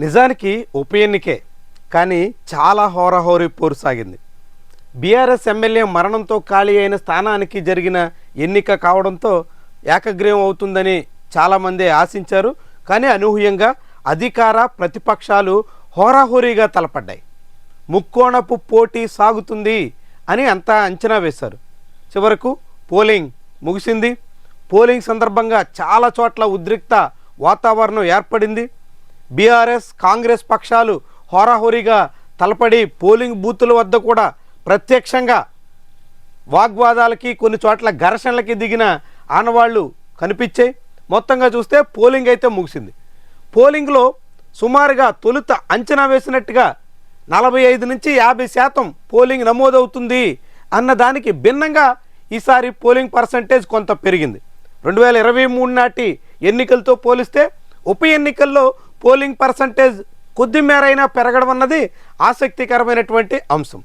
నిజానికి ఉప ఎన్నికే కానీ చాలా హోరాహోరీ పోరు సాగింది. బీఆర్ఎస్ ఎమ్మెల్యే మరణంతో ఖాళీ అయిన స్థానానికి జరిగిన ఎన్నిక కావడంతో ఏకగ్రీవం అవుతుందని చాలామంది ఆశించారు కానీ అనూహ్యంగా అధికార ప్రతిపక్షాలు హోరాహోరీగా తలపడ్డాయి. ముక్కోణపు పోటీ సాగుతుంది అని అంతా అంచనా వేశారు. చివరకు పోలింగ్ ముగిసింది. పోలింగ్ సందర్భంగా చాలా చోట్ల ఉద్రిక్త వాతావరణం ఏర్పడింది. బీఆర్ఎస్ కాంగ్రెస్ పక్షాలు హోరాహోరీగా తలపడి పోలింగ్ బూతుల వద్ద కూడా ప్రత్యక్షంగా వాగ్వాదాలకి కొన్ని చోట్ల ఘర్షణలకి దిగిన ఆనవాళ్ళు కనిపించాయి మొత్తంగా చూస్తే పోలింగ్ అయితే ముగిసింది. పోలింగ్లో సుమారుగా తొలుత అంచనా వేసినట్టుగా నలభై ఐదు నుంచి యాభై శాతం పోలింగ్ నమోదవుతుంది అన్న దానికి భిన్నంగా ఈసారి పోలింగ్ పర్సంటేజ్ కొంత పెరిగింది. రెండు వేల ఇరవై మూడు నాటి ఎన్నికలతో పోలిస్తే ఉప ఎన్నికల్లో పోలింగ్ పర్సంటేజ్ కొద్ది మేరైనా పెరగడం అన్నది ఆసక్తికరమైనటువంటి అంశం.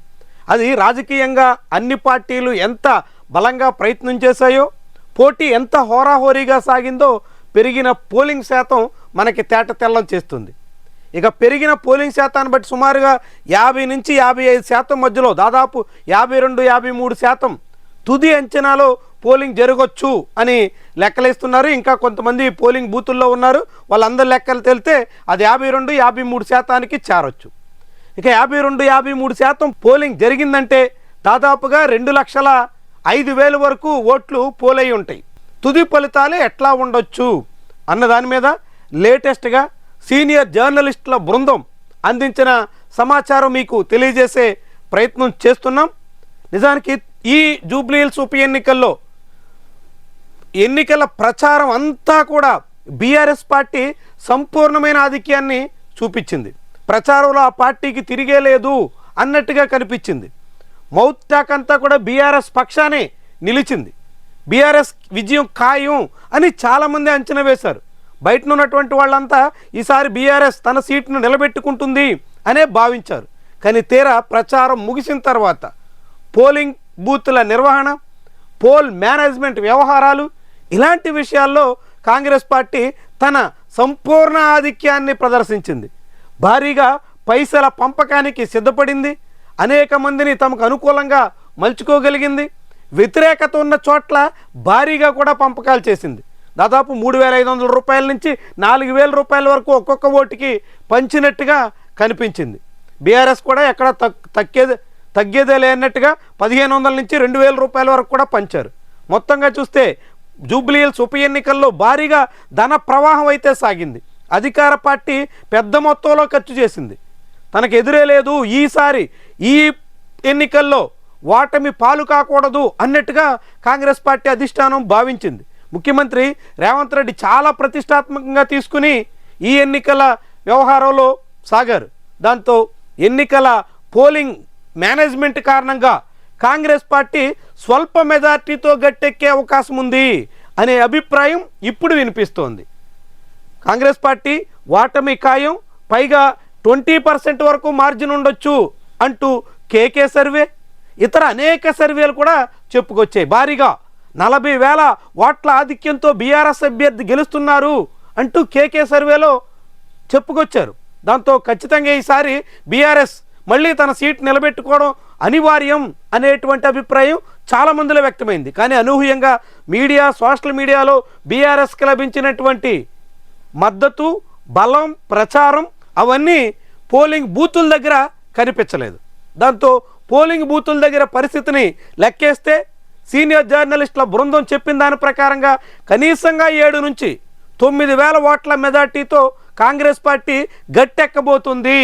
అది రాజకీయంగా అన్ని పార్టీలు ఎంత బలంగా ప్రయత్నం చేశాయో పోటీ ఎంత హోరాహోరీగా సాగిందో పెరిగిన పోలింగ్ శాతం మనకి తేట తెల్లం చేస్తుంది. ఇక పెరిగిన పోలింగ్ శాతాన్ని బట్టి సుమారుగా యాభై నుంచి యాభై ఐదు శాతం మధ్యలో దాదాపు యాభై రెండు యాభై మూడు శాతం తుది అంచనాలో పోలింగ్ జరగొచ్చు అని లెక్కలేస్తున్నారు. ఇంకా కొంతమంది పోలింగ్ బూతుల్లో ఉన్నారు. వాళ్ళందరి లెక్కలు తెలితే అది యాభై రెండు యాభై మూడు శాతానికి చేరొచ్చు. ఇక యాభై రెండు యాభై మూడు శాతం పోలింగ్ జరిగిందంటే దాదాపుగా రెండు లక్షల ఐదు వేల వరకు ఓట్లు పోలై ఉంటాయి. తుది ఫలితాలు ఎట్లా ఉండొచ్చు అన్న దాని మీద లేటెస్ట్గా సీనియర్ జర్నలిస్టుల బృందం అందించిన సమాచారం మీకు తెలియజేసే ప్రయత్నం చేస్తున్నాం. నిజానికి ఈ జూబ్లీహిల్స్ ఉప ఎన్నికల్లో ఎన్నికల ప్రచారం అంతా కూడా బీఆర్ఎస్ పార్టీ సంపూర్ణమైన ఆధిక్యాన్ని చూపించింది. ప్రచారంలో ఆ పార్టీకి తిరిగే లేదు అన్నట్టుగా కనిపించింది. మౌత్ టాక్ అంతా కూడా బీఆర్ఎస్ పక్షానే నిలిచింది. బీఆర్ఎస్ విజయం ఖాయం అని చాలామంది అంచనా వేశారు. బయట ఉన్నటువంటి వాళ్ళంతా ఈసారి బీఆర్ఎస్ తన సీట్ను నిలబెట్టుకుంటుంది అనే భావించారు. కానీ తీరా ప్రచారం ముగిసిన తర్వాత పోలింగ్ బూత్ల నిర్వహణ పోల్ మేనేజ్మెంట్ వ్యవహారాలు ఇలాంటి విషయాల్లో కాంగ్రెస్ పార్టీ తన సంపూర్ణ ఆధిక్యాన్ని ప్రదర్శించింది. భారీగా పైసల పంపకానికి సిద్ధపడింది. అనేక మందిని తమకు అనుకూలంగా మలుచుకోగలిగింది. వ్యతిరేకత ఉన్న చోట్ల భారీగా కూడా పంపకాలు చేసింది. దాదాపు మూడు వేల ఐదు వందల రూపాయల నుంచి నాలుగు వేల రూపాయల వరకు ఒక్కొక్క ఓటుకి పంచినట్టుగా కనిపించింది. బీఆర్ఎస్ కూడా ఎక్కడ తక్ తగ్గేది తగ్గేదే లేనట్టుగా పదిహేను వందల నుంచి రెండు వేల రూపాయల వరకు కూడా పంచారు. మొత్తంగా చూస్తే జూబ్లీహిల్స్ ఉప ఎన్నికల్లో భారీగా ధన ప్రవాహం అయితే సాగింది. అధికార పార్టీ పెద్ద మొత్తంలో ఖర్చు చేసింది. తనకు ఎదురే లేదు ఈసారి ఈ ఎన్నికల్లో ఓటమి పాలు కాకూడదు అన్నట్టుగా కాంగ్రెస్ పార్టీ అధిష్టానం భావించింది. ముఖ్యమంత్రి రేవంత్ రెడ్డి చాలా ప్రతిష్టాత్మకంగా తీసుకుని ఈ ఎన్నికల వ్యవహారంలో సాగారు. దాంతో ఎన్నికల పోలింగ్ మేనేజ్మెంట్ కారణంగా కాంగ్రెస్ పార్టీ స్వల్ప మెజార్టీతో గట్టెక్కే అవకాశం ఉంది అనే అభిప్రాయం ఇప్పుడు వినిపిస్తోంది. కాంగ్రెస్ పార్టీ ఓటమి ఖాయం పైగా ట్వంటీ పర్సెంట్ వరకు మార్జిన్ ఉండొచ్చు అంటూ కేకే సర్వే ఇతర అనేక సర్వేలు కూడా చెప్పుకొచ్చాయి. భారీగా నలభై వేల ఓట్ల ఆధిక్యంతో బీఆర్ఎస్ అభ్యర్థి గెలుస్తున్నారు అంటూ కేకే సర్వేలో చెప్పుకొచ్చారు. దాంతో ఖచ్చితంగా ఈసారి బీఆర్ఎస్ మళ్ళీ తన సీట్ నిలబెట్టుకోవడం అనివార్యం అనేటువంటి అభిప్రాయం చాలా మందిలో వ్యక్తమైంది. కానీ అనూహ్యంగా మీడియా సోషల్ మీడియాలో బీఆర్ఎస్కి లభించినటువంటి మద్దతు బలం ప్రచారం అవన్నీ పోలింగ్ బూతుల దగ్గర కనిపించలేదు. దాంతో పోలింగ్ బూతుల దగ్గర పరిస్థితిని లెక్కేస్తే సీనియర్ జర్నలిస్టుల బృందం చెప్పిన దాని ప్రకారంగా కనీసంగా ఏడు నుంచి తొమ్మిది వేల ఓట్ల మెజార్టీతో కాంగ్రెస్ పార్టీ గట్టెక్కబోతుంది.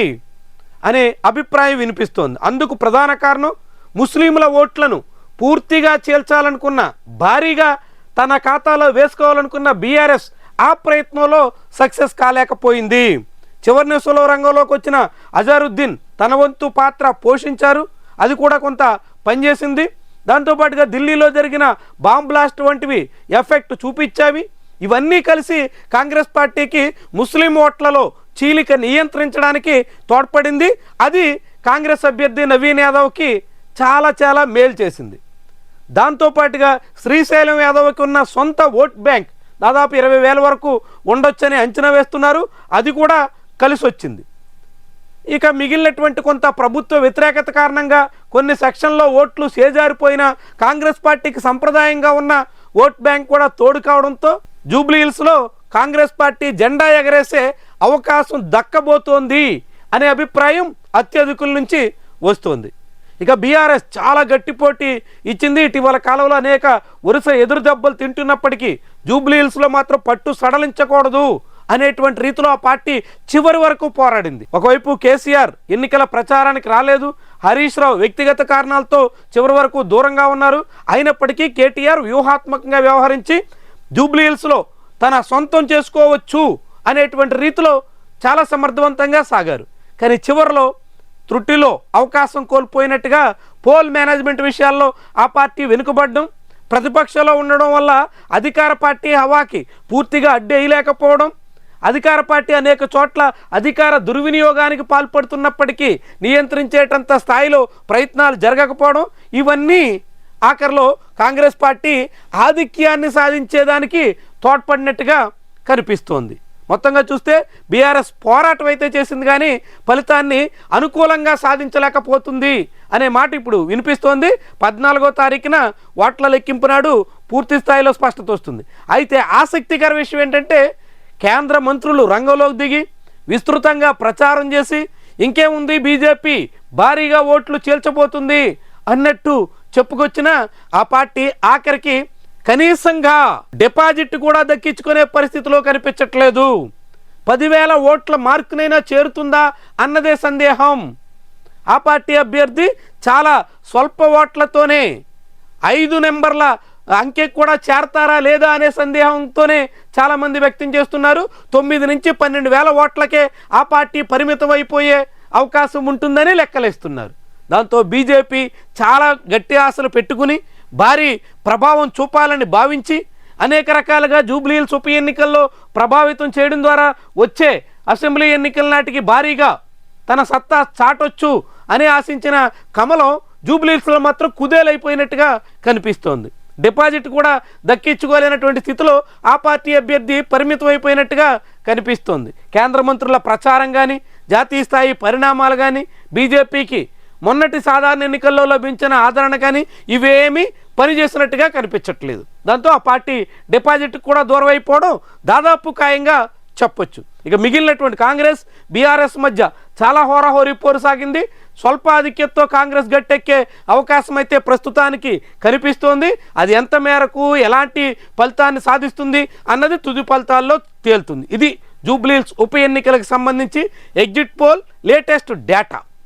అనే అభిప్రాయం వినిపిస్తోంది. అందుకు ప్రధాన కారణం ముస్లింల ఓట్లను పూర్తిగా చేల్చాలనుకున్న భారీగా తన ఖాతాలో వేసుకోవాలనుకున్న బీఆర్ఎస్ ఆ ప్రయత్నంలో సక్సెస్ కాలేకపోయింది. చివరి నిమిషంలో రంగంలోకి వచ్చిన అజారుద్దీన్ తన వంతు పాత్ర పోషించారు. అది కూడా కొంత పనిచేసింది. దాంతోపాటుగా ఢిల్లీలో జరిగిన బాంబ్ బ్లాస్ట్ వంటివి ఎఫెక్ట్ చూపించావి ఇవన్నీ కలిసి కాంగ్రెస్ పార్టీకి ముస్లిం ఓట్లలో చీలిక నియంత్రించడానికి తోడ్పడింది. అది కాంగ్రెస్ అభ్యర్థి నవీన్ యాదవ్కి చాలా చాలా మేలు చేసింది. దాంతోపాటుగా శ్రీశైలం యాదవ్కి ఉన్న సొంత ఓట్ బ్యాంక్ దాదాపు ఇరవై వేల వరకు ఉండొచ్చని అంచనా వేస్తున్నారు. అది కూడా కలిసి వచ్చింది ఇక మిగిలినటువంటి కొంత ప్రభుత్వ వ్యతిరేకత కారణంగా కొన్ని సెక్షన్లో ఓట్లు చేజారిపోయిన కాంగ్రెస్ పార్టీకి సంప్రదాయంగా ఉన్న ఓట్ బ్యాంక్ కూడా తోడు కావడంతో జూబ్లీ హిల్స్లో కాంగ్రెస్ పార్టీ జెండా ఎగరేసే అవకాశం దక్కబోతోంది అనే అభిప్రాయం అత్యధికుల నుంచి వస్తోంది. ఇక బీఆర్ఎస్ చాలా గట్టిపోటీ ఇచ్చింది. ఇటీవల కాలంలో అనేక వరుస ఎదురు దెబ్బలు తింటున్నప్పటికీ జూబ్లీ హిల్స్లో మాత్రం పట్టు సడలించకూడదు అనేటువంటి రీతిలో ఆ పార్టీ చివరి వరకు పోరాడింది. ఒకవైపు కేసీఆర్ ఎన్నికల ప్రచారానికి రాలేదు. హరీష్ రావు వ్యక్తిగత కారణాలతో చివరి వరకు దూరంగా ఉన్నారు. అయినప్పటికీ కేటీఆర్ వ్యూహాత్మకంగా వ్యవహరించి జూబ్లీ హిల్స్లో తన సొంతం చేసుకోవచ్చు అనేటువంటి రీతిలో చాలా సమర్థవంతంగా సాగారు. కానీ చివరిలో త్రుటిలో అవకాశం కోల్పోయినట్టుగా పోల్ మేనేజ్మెంట్ విషయాల్లో ఆ పార్టీ వెనుకబడడం ప్రతిపక్షంలో ఉండడం వల్ల అధికార పార్టీ హవాకి పూర్తిగా అడ్డేయలేకపోవడం అధికార పార్టీ అనేక చోట్ల అధికార దుర్వినియోగానికి పాల్పడుతున్నప్పటికీ నియంత్రించేటంత స్థాయిలో ప్రయత్నాలు జరగకపోవడం ఇవన్నీ ఆఖరిలో కాంగ్రెస్ పార్టీ ఆధిక్యాన్ని సాధించేదానికి తోడ్పడినట్టుగా కనిపిస్తోంది. మొత్తంగా చూస్తే బీఆర్ఎస్ పోరాటం అయితే చేసింది కానీ ఫలితాన్ని అనుకూలంగా సాధించలేకపోతుంది అనే మాట ఇప్పుడు వినిపిస్తోంది. పద్నాలుగో తారీఖున ఓట్ల లెక్కింపు నాడు పూర్తి స్థాయిలో స్పష్టత వస్తుంది. అయితే ఆసక్తికర విషయం ఏంటంటే కేంద్ర మంత్రులు రంగంలోకి దిగి విస్తృతంగా ప్రచారం చేసి ఇంకేముంది బీజేపీ భారీగా ఓట్లు చీల్చబోతుంది అన్నట్టు చెప్పుకొచ్చిన ఆ పార్టీ ఆఖరికి కనీసంగా డిపాజిట్ కూడా దక్కించుకునే పరిస్థితిలో కనిపించట్లేదు. పదివేల ఓట్ల మార్కునైనా చేరుతుందా అన్నదే సందేహం. ఆ పార్టీ అభ్యర్థి చాలా స్వల్ప ఓట్లతోనే ఐదు నెంబర్ల అంకె కూడా చేరతారా లేదా అనే సందేహంతోనే చాలామంది వ్యక్తం చేస్తున్నారు. తొమ్మిది నుంచి పన్నెండు వేల ఓట్లకే ఆ పార్టీ పరిమితం అయిపోయే అవకాశం ఉంటుందని లెక్కలేస్తున్నారు. దాంతో బీజేపీ చాలా గట్టి ఆశలు పెట్టుకుని భారీ ప్రభావం చూపాలని భావించి అనేక రకాలుగా జూబ్లీల్స్ ఉప ఎన్నికల్లో ప్రభావితం చేయడం ద్వారా వచ్చే అసెంబ్లీ ఎన్నికల నాటికి భారీగా తన సత్తా చాటొచ్చు అని ఆశించిన కమలం జూబ్లీహిల్స్లో మాత్రం కుదేలైపోయినట్టుగా కనిపిస్తోంది. డిపాజిట్ కూడా దక్కించుకోలేనటువంటి స్థితిలో ఆ పార్టీ అభ్యర్థి పరిమితం అయిపోయినట్టుగా కనిపిస్తోంది. కేంద్ర మంత్రుల ప్రచారం కానీ జాతీయ స్థాయి పరిణామాలు కానీ బీజేపీకి మొన్నటి సాధారణ ఎన్నికల్లో లభించిన ఆదరణ కానీ ఇవేమీ పనిచేసినట్టుగా కనిపించట్లేదు. దాంతో ఆ పార్టీ డిపాజిట్ కూడా దూరం అయిపోవడం దాదాపు ఖాయంగా చెప్పొచ్చు. ఇక మిగిలినటువంటి కాంగ్రెస్ బీఆర్ఎస్ మధ్య చాలా హోరాహోరీ పోరు సాగింది. స్వల్ప ఆధిక్యతతో కాంగ్రెస్ గట్టెక్కే అవకాశం అయితే ప్రస్తుతానికి కనిపిస్తోంది. అది ఎంత మేరకు ఎలాంటి ఫలితాన్ని సాధిస్తుంది అన్నది తుది ఫలితాల్లో తేలుతుంది. ఇది జూబ్లీహిల్స్ ఉప ఎన్నికలకు సంబంధించి exit poll latest data.